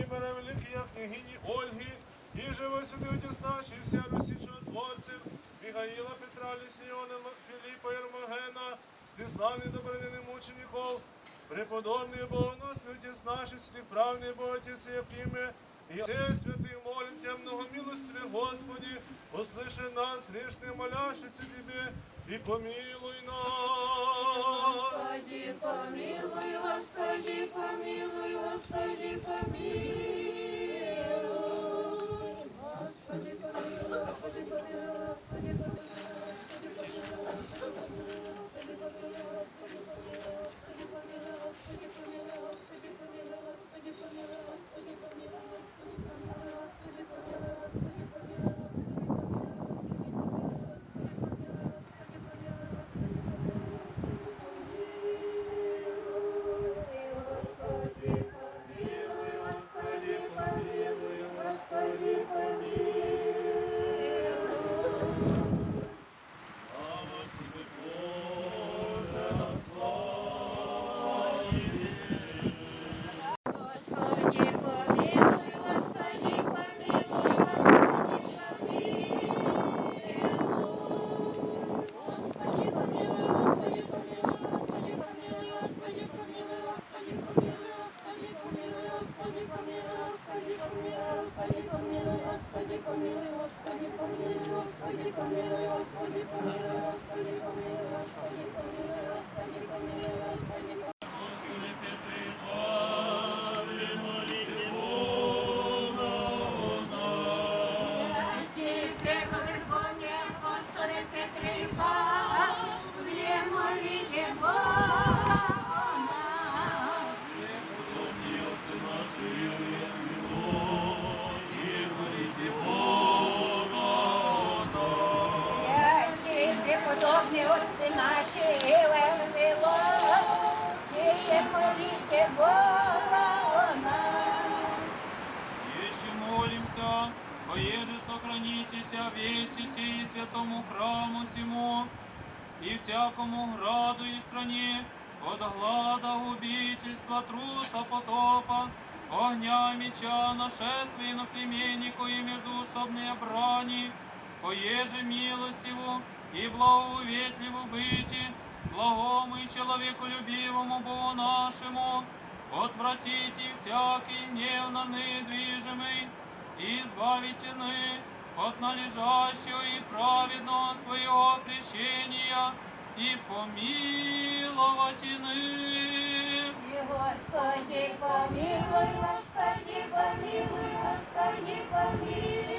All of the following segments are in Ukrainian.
Імені Беревеликія княгині Ольги, і живо сюди одісна, і вся Русі творців, Мігаїла Петра Лісіона, Філіпа Єрмогена, Стиславний добринини мучеников, преподобний богоносний тіснаші, сліправний Богатіці Якіме, і все, святий молитвя, темного милості, Господі, услиши нас, грішне молящиці Тебе, и помилуй нас. Господи, помилуй, Господи, помилуй, Господи, помилуй. Господи, помилуй, Господи, помилуй, отці наші, Євангело, є молите Бога о. Молимся, поеже сохранитеся весь святому храму сему и всякому граду и стране от глада, губительства, труса, потопа, огня, меча, нашествия, иноплеменнику и междуусобные брани, поеже милостиву и благоуветливу быти, благому и человеколюбивому Богу нашему, отвратите всякий гневно недвижимый, и избавите ны от належащего и праведного своего прещения, и помиловать иных. И Господи, помилуй, Господи, помилуй, Господи, помилуй.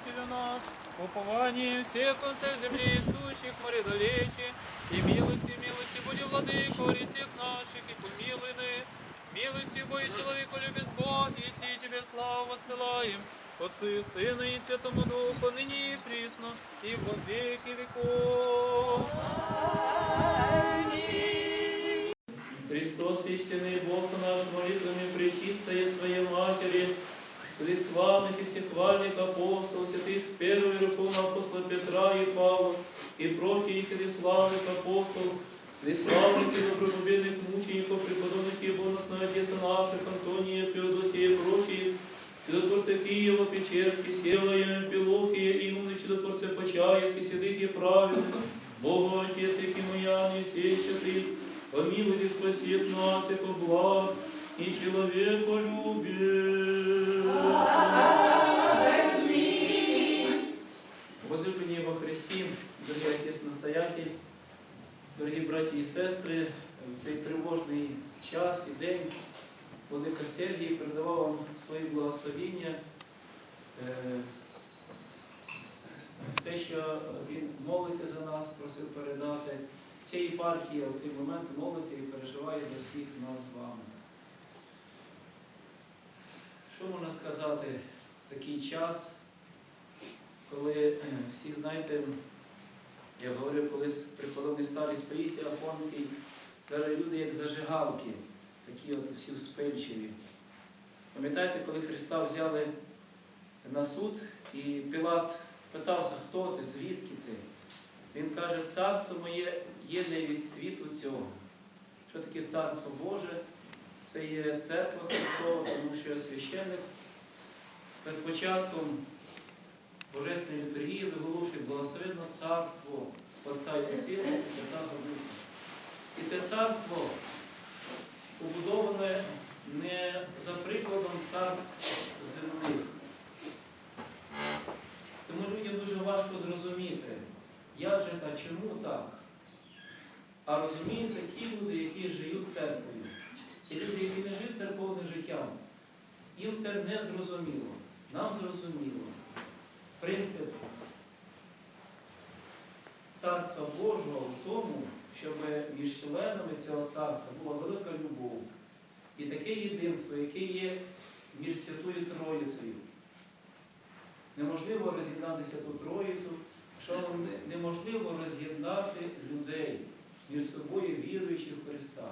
Спасителю наш, упование всех концев земли, сущих морядолечи, и милости, милости, буди владыко, ори всех наших, и помилуй ны. Милости Бой, человеку любит Бог, и си тебе славу воссылаем, Отцу и Сыну и Святому Духу, ныне и присно, и во веки веков. Христос, истинный Бог наш, молитвами пречистая Своей Матери, святых славных и всехвальных апостолов, святых первых верховных апостола Петра и Павла, и прочих святых славных апостолов, святых славных и добропобедных мучеников, преподобных и бонусного отеца наших, Антония, Феодосия и прочих, чудотворца Киева, Печерский, Севая, Пилохия, Иуны, чудотворца Почаевский, святых и праведных, Бога Отец, и Кимоян, и всей святых, помилуй и спаси от нас, и благ, и человеколюбие. Возлюблені во Христі, дорогі отець настоятель, дорогі браті і сестри, в цей тривожний час і день Владика Сергій передавав вам свої благословіння. Е, Те, що він молиться за нас, просив передати. Ця єпархія в цей момент молиться і переживає за всіх нас з вами. Що можна сказати такий час, коли е, всі знаєте, я говорив колись преподобний старий Спаїсій Афонський, каже, люди як зажигалки, такі от всі вспильчиві. Пам'ятаєте, коли Христа взяли на суд, і Пілат питався, хто ти, звідки ти? Він каже, царство моє є не від світу цього. Що таке царство Боже? Це є церква Христова, тому що священник перед початком Божественної літургії виголошує благословенне царство Отця і Сина і Святого Духа. І це царство побудоване не за прикладом царств земних. Тому людям дуже важко зрозуміти, як же та чому так. А розуміються ті люди, які живуть церквою. Ті люди, які не живуть церковним життям, їм це не зрозуміло. Нам зрозуміло. Принцип Царства Божого в тому, щоб між членами цього царства була велика любов. І таке єдинство, яке є між Святою Троїцею. Неможливо роз'єднати Святу Троїцю, що неможливо роз'єднати людей між собою віруючих в Христа.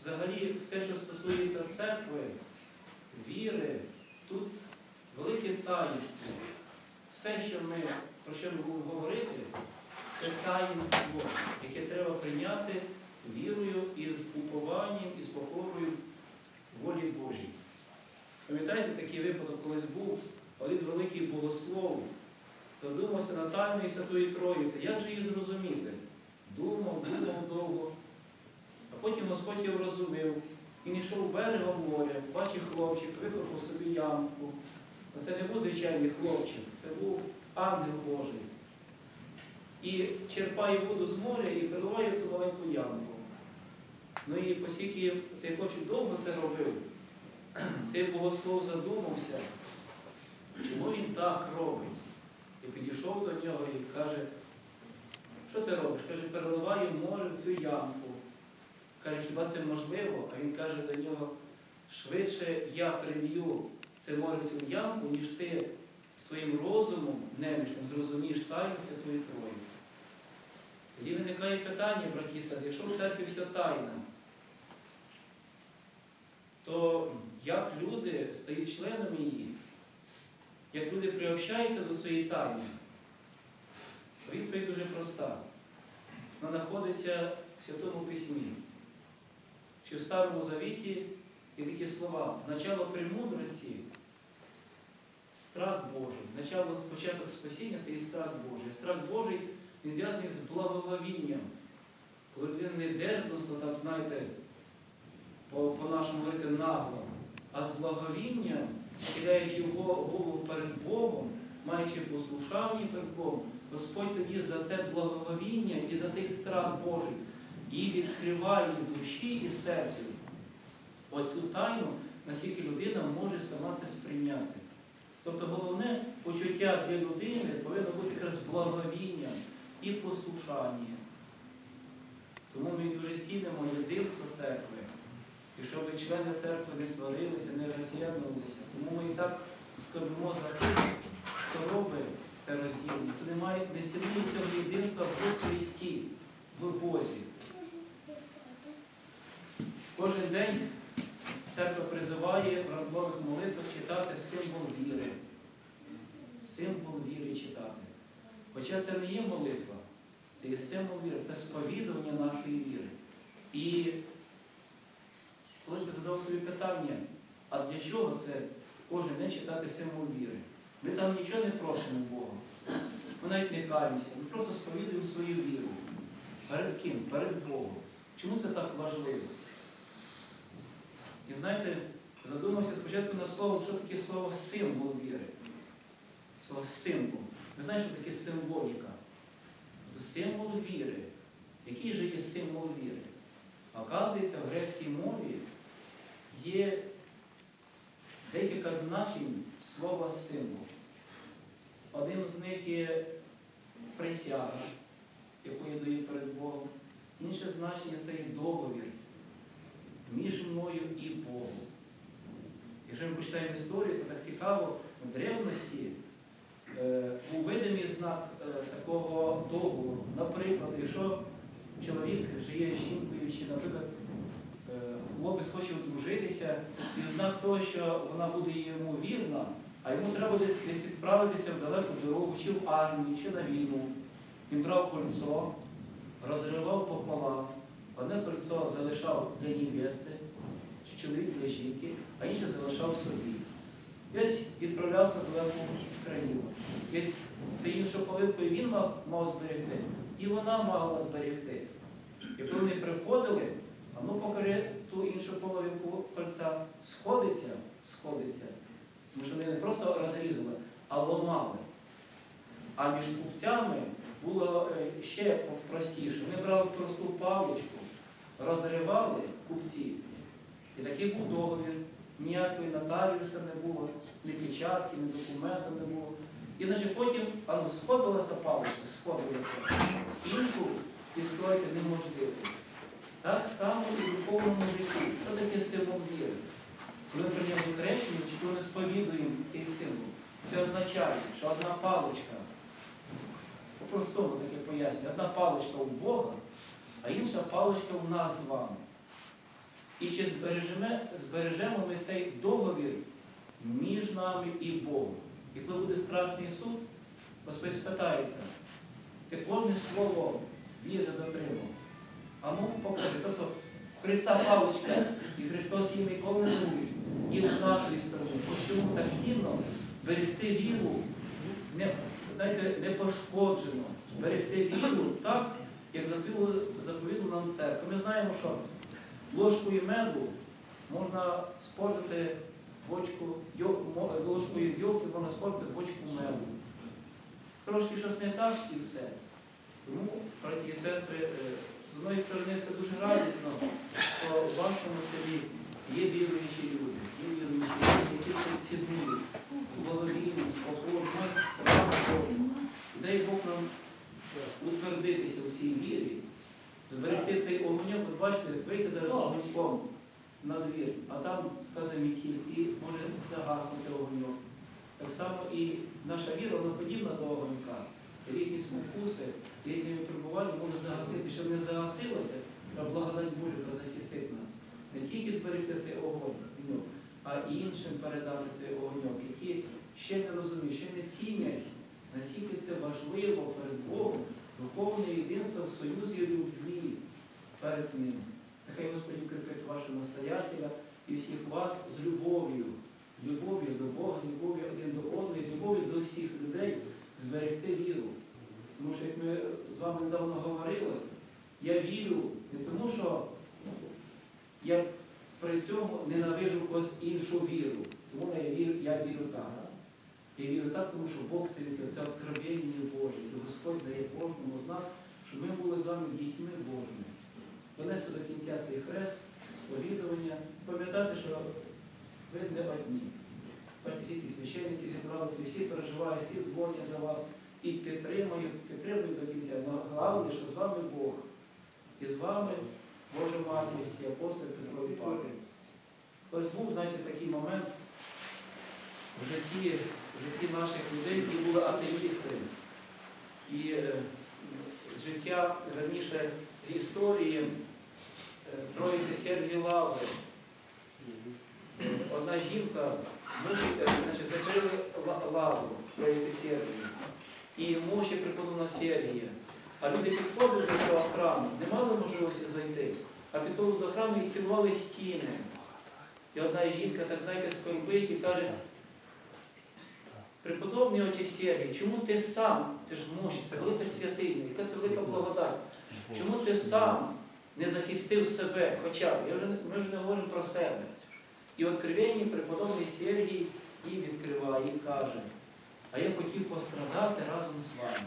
Взагалі, все, що стосується церкви, віри, тут велике таїнство. Все, що ми, про що ми будемо говорити, це таїнство, яке треба прийняти вірою і з упованням, і з покорою волі Божій. Пам'ятаєте, такий випадок колись був, один великий богослов, додумався на тайної Святої Троїці. Як же її зрозуміти? Думав, думав довго. Потім Господь його розумів. Він йшов берегом моря, бачив хлопчик, викопав собі ямку. Це не був звичайний хлопчик, це був ангел Божий. І черпає воду з моря і переливає цю маленьку ямку. Ну і оскільки цей хлопчик довго це робив, цей богослов задумався, чому він так робить. І підійшов до нього і каже, що ти робиш? Каже, переливаю море в цю ямку. Каже, хіба це можливо? А він каже до нього, швидше я прилью це море цю ямку, ніж ти своїм розумом немічним зрозумієш тайну Святої Троїці. Тоді виникає питання, браті і якщо в церкві все тайна, то як люди стають членами її, як люди приобщаються до цієї тайни? Відповідь дуже проста. Вона знаходиться в Святому Письмі. Чи в Старому Завіті є такі слова. Начало премудрості страх Божий. Начало початок спасіння це і страх Божий. Страх Божий він зв'язаний з благоговінням. Коли людина не дерзностно, так знаєте, по- по-нашому говорити нагло, а з благовінням, кидаючи голову перед Богом, маючи послушання перед Богом, Господь тоді за це благоговіння і за цей страх Божий і відкриває душі і серцю оцю тайну, наскільки людина може сама це сприйняти. Тобто головне почуття для людини повинно бути якраз благовіння і послушання. Тому ми дуже цінимо єдинство церкви. І щоб члени церкви не сварилися, не роз'єднувалися. Тому ми і так скажемо за тих, хто робить це розділення, не, не цінує цього єдинства в Христі, в Бозі. Кожен день церква призиває в ранкових молитвах читати символ віри. Символ віри читати. Хоча це не є молитва, це є символ віри, це сповідування нашої віри. І колись я задав собі питання, а для чого це кожен день читати символ віри? Ми там нічого не просимо Бога. Ми навіть не каємося, ми просто сповідуємо свою віру. Перед ким? Перед Богом. Чому це так важливо? І знаєте, задумався спочатку над словом, що таке слово символ віри. Слово символ. Ви знаєте, що таке символіка? Тобто символ віри. Який же є символ віри? Оказується, в грецькій мові є декілька значень слова символ. Один з них є присяга, яку я даю перед Богом. Інше значення це є договір між мною і Богом. Якщо ми почитаємо історію, то так цікаво, в древності е, був видимий знак е, такого договору. Наприклад, якщо чоловік живе з жінкою, чи, наприклад, е, хлопець хоче одружитися, і знак того, що вона буде йому вірна, а йому треба буде десь відправитися в далеку дорогу, чи в армію, чи на війну. Він брав кольцо, розривав пополам, одне кольцо залишав для невести, чи чоловік для жінки, а інше залишав собі. Ось відправлявся в далеку країну. Ось це іншу половинку він мав, мав зберегти, і вона мала зберегти. І коли вони приходили, а ну ту іншу половинку кольця, сходиться, сходиться. Тому що вони не просто розрізали, а ломали. А між купцями було е, ще простіше. Вони брали просту паличку, розривали купці. І такий був договір. Ніякої нотаріуса не було, ні печатки, ні документу не було. І значить, потім ну, сходилася паличка, сходилася. Іншу підстроїти неможливо. Так само і в духовному житті. Що таке символ віри? Коли ми прийняли хрещення, чи ми сповідуємо цей символ, це означає, що одна паличка, по-простому таке пояснюю, одна паличка у Бога, а інша паличка у нас з вами. І чи збережемо, збережемо ми цей договір між нами і Богом? І коли буде страшний суд, Господь спитається, ти кожне слово віри дотримав. А ну покажи. Тобто Христа паличка і Христос її ніколи не буде. І з нашої сторони. Чому так цінно берегти віру не, знаєте, не пошкоджено, берегти віру так, як заповідала нам церква. Ми знаємо, що ложкою меду можна спортити бочку, ложкою йолки можна спортити бочку меду. Трошки щось не так і все. Тому, браті і сестри, е, з одної сторони це дуже радісно, що в вашому селі є віруючі люди, є віруючі люди, які це цінують, з благовінням, з покором, Божу. Дай Бог нам утвердитися в цій вірі, зберегти цей огоньок, от бачите, вийти зараз огоньком на двір, а там казамітів і може загаснути огоньок. Так само і наша віра, вона подібна до огонька. Різні спокуси, різні випробування можуть загасити, щоб не загасилося, а благодать Божа захистить нас. Не тільки зберегти цей огоньок, а і іншим передати цей огоньок, які ще не розуміють, ще не цінять, наскільки це важливо перед Богом, духовне єдинство в союзі любві перед Ним. Нехай Господь укріпить вашого настоятеля і всіх вас з любов'ю, любов'ю до Бога, з любов'ю один до одного, з любов'ю до всіх людей зберегти віру. Тому що, як ми з вами недавно говорили, я вірю не тому, що я при цьому ненавижу когось іншу віру. Тому я вірю, я вірю так. Я вірю так, тому що Бог це відкрив, це откровення Боже. І Господь дає кожному з нас, щоб ми були з вами дітьми Божими. Донести до кінця цей хрест, сповідування, пам'ятати, що ви не одні. Всі ті священники зібралися, всі переживають, всі дзвонять за вас і підтримують, підтримують до кінця. Але головне, що з вами Бог. І з вами Божа Матір, всі апостоли Петро і Павло. Ось був, знаєте, такий момент в житті, житті наших людей, які були атеїсти. І е, з життя, верніше, з історії е, Троїці Сергії Лаври. Е, Одна жінка е, значить, закрили ла- лавру Троїці Сергії. І мучить преподобна Сергія. А люди підходили до цього храму, не мали можливості зайти, а підходили до храму і цілували стіни. І одна жінка, так знаєте, скорбить і каже, преподобний отець Сергій, чому ти сам, ти ж мучить, це велика святиня, яка це велика благодать. Чому ти сам не захистив себе? Хоча б, я вже, ми вже не говоримо про себе. І відкривенні преподобний Сергій і відкриває, і каже, а я хотів пострадати разом з вами.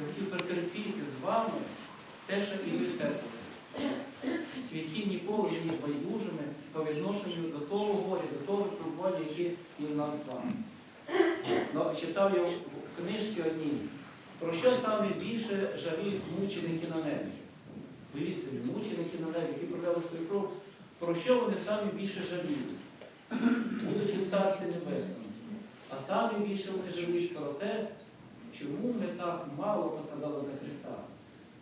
Я хотів перетерпіти з вами те, що і ви терпите. Святі ніколи не є байдужими по відношенню до того горя, до того випробування, яке є в нас з вами. Ну, читав я в книжці одній, про що саме більше жаліють мученики на небі. Уявіть собі, мученики на небі, які проляли свою кров, про що вони самі більше жаліють? будучи в Царстві Небесному. А самі більше вони живуть про те, чому ми так мало пострадали за Христа.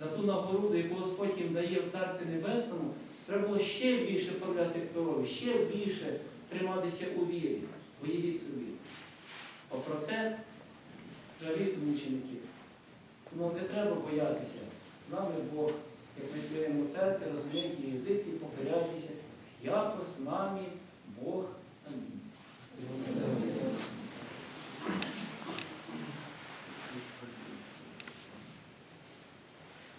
За ту нагороду, яку Господь їм дає в Царстві Небесному, треба було ще більше проявляти крові, ще більше триматися у вірі. Уявіть собі. А про це жаліють мучеників. Тому не треба боятися. З нами Бог, як ми співаємо в церкві, розумієте язиці, покоряйтеся. Яко з нами Бог. Амінь.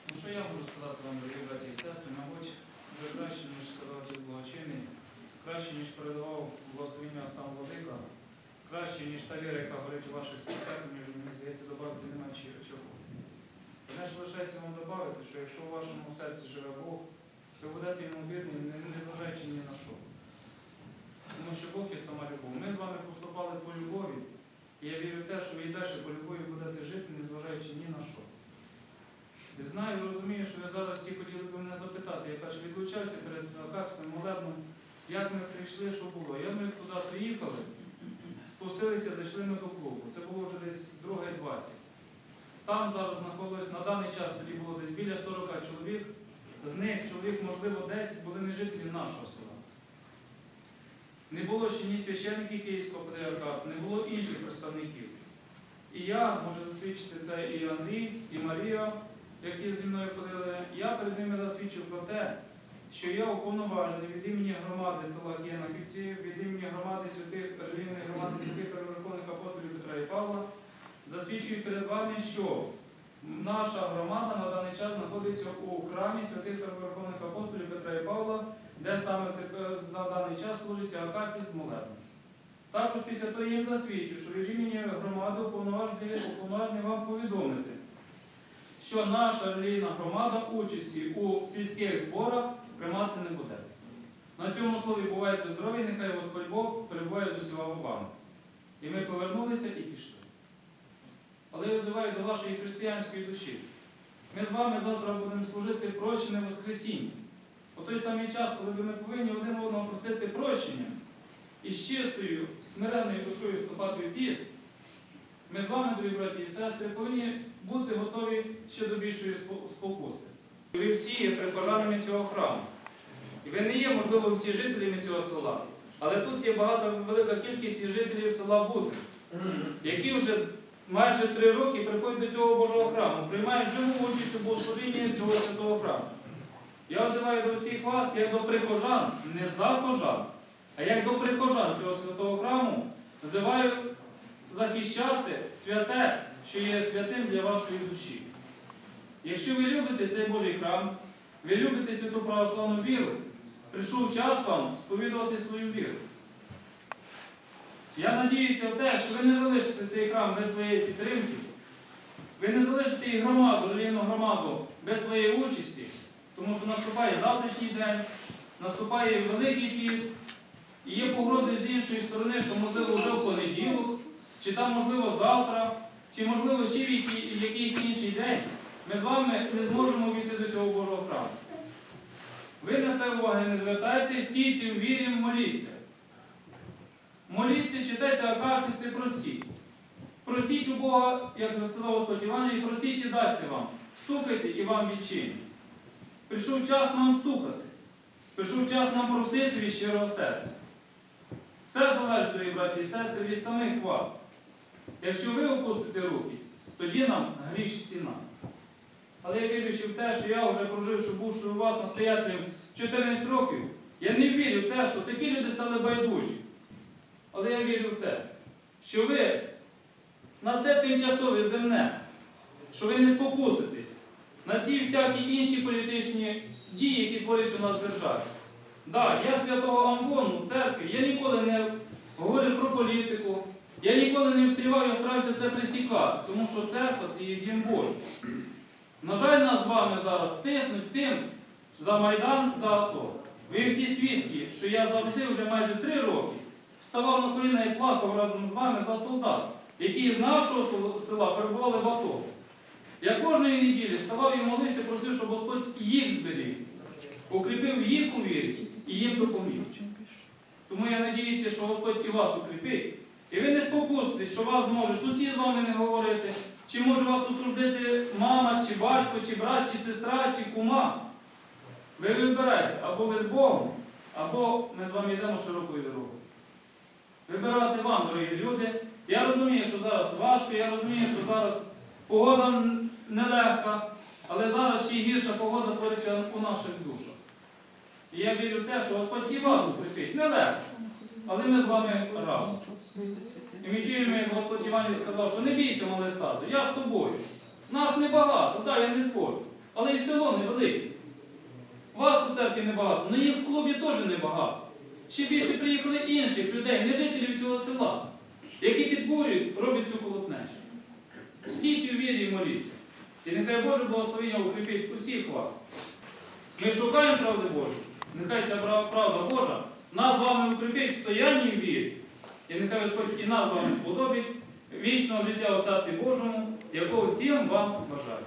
Ну що я можу сказати вам, дорогі браті і сестри, мабуть, вже краще, ніж сказав благочинний, краще, ніж передавав благословення сам владика, краще, ніж та віра, яка горить у ваших серцях, ніж, мені здається, додати немає чого. Мене ж лишається вам додати, що якщо у вашому серці живе Бог, ви будете йому вірні, не, зважаючи ні на що. Тому що Бог є сама любов. Ми з вами поступали по любові, і я вірю в те, що ви і далі по любові будете жити, не зважаючи ні на що. Знаю, розумію, що ви зараз всі хотіли б мене запитати. Я перш відлучався перед Акарським молебном, як ми прийшли, що було. Я ми туди приїхали, спустилися, зайшли ми до клубу. Це було вже десь друга і 20. Там зараз знаходилось, на даний час тоді було десь біля 40 чоловік. З них чоловік, можливо, 10 були не жителі нашого села. Не було ще ні священників Київського патріархату, не було інших представників. І я можу засвідчити це і Андрій, і Марія, які зі мною ходили. Я перед ними засвідчив про те, що я уповноважений від імені громади села Кіянахівці, від імені громади святих релігійної громади святих переверховних апостолів Петра і Павла, засвідчую перед вами, що наша громада на даний час знаходиться у храмі святих переверховних апостолів Петра і Павла, де саме на даний час служиться Акафіс молебен. Також після того їм засвідчу, що від імені громади уповноважений вам повідомити, що наша релігійна громада участі у сільських зборах приймати не буде. На цьому слові бувайте здорові, нехай Господь Бог перебуває з усіма вами. І ми повернулися і пішли. Але я взиваю до вашої християнської душі. Ми з вами завтра будемо служити прощене Воскресіння. У той самий час, коли ми повинні один одного просити прощення і з чистою, смиренною душою вступати в піст, ми з вами, дорогі браті і сестри, повинні бути готові ще до більшої спокуси. Ви всі є прихожанами цього храму. І ви не є, можливо, всі жителями цього села. Але тут є багато велика кількість жителів села Бутри, які вже майже три роки приходять до цього Божого храму, приймають живу участь у богослужінні цього святого храму. Я взиваю до всіх вас, як до прихожан, не захожан, а як до прихожан цього святого храму, взиваю захищати святе, що є святим для вашої душі. Якщо ви любите цей Божий храм, ви любите святу православну віру, прийшов час вам сповідувати свою віру. Я надіюся в те, що ви не залишите цей храм без своєї підтримки, ви не залишите і громаду, релігійну громаду без своєї участі, тому що наступає завтрашній день, наступає Великий піст, і є погрози з іншої сторони, що можливо вже в понеділок, чи там, можливо, завтра, чи можливо ще в якийсь інший день, ми з вами не зможемо війти до цього Божого храму. Ви на це уваги не звертайте, стійте у вірі, моліться. Моліться, читайте акафісти, простіть. Просіть у Бога, як сказав Господь Іван, і просіть і дасться вам. Стукайте і вам відчинять. Прийшов час нам стукати. Прийшов час нам просити від щирого серця. Все залежить, дорогі браті і сестри, від самих вас. Якщо ви опустите руки, тоді нам гріш стіна. Але я вірю в те, що я вже проживши, бувши у вас настоятелем 14 років, я не вірю в те, що такі люди стали байдужі. Але я вірю в те, що ви на це тимчасове земне, що ви не спокуситесь на ці всякі інші політичні дії, які творяться у нас в державі. Так, я святого Амвону в церкві, я ніколи не говорю про політику, я ніколи не встрівав, я стараюся це присікати, тому що церква це є дім Божий. На жаль, нас з вами зараз тиснуть тим за Майдан, за АТО. Ви всі свідки, що я завжди вже майже три роки ставав на коліна і плакав разом з вами за солдат, які з нашого села перебували в АТО. Я кожної неділі ставав і молився, просив, щоб Господь їх зберіг, укріпив їх у вірі і їм допоміг. Тому я надіюся, що Господь і вас укріпить. І ви не спокуситесь, що вас може сусід з вами не говорити, чи може вас осуждити мама, чи батько, чи брат, чи сестра, чи кума. Ви вибираєте, або ви з Богом, або ми з вами йдемо широкою дорогою. Вибирати вам, дорогі люди. Я розумію, що зараз важко, я розумію, що зараз погода нелегка, але зараз ще гірша погода твориться у наших душах. І я вірю в те, що Господь і вас укріпить. Нелегко. Але ми з вами разом. І ми чуємо, як Господь Іван сказав, що не бійся, мале стадо, я з тобою. Нас небагато, так, я не спорю. Але і село невелике. Вас у церкві небагато, але їх в клубі теж небагато. Ще більше приїхали інших людей, не жителів цього села, які підбурюють, роблять цю колотнечу. Стійте у вірі і моліться. І нехай Боже благословення укріпить усіх вас. Ми шукаємо правди Божої. Нехай ця правда Божа нас з вами укріпить в стоянні вірі. І нехай Господь і нас з вами сподобить вічного життя у Царстві Божому, якого всім вам бажаю.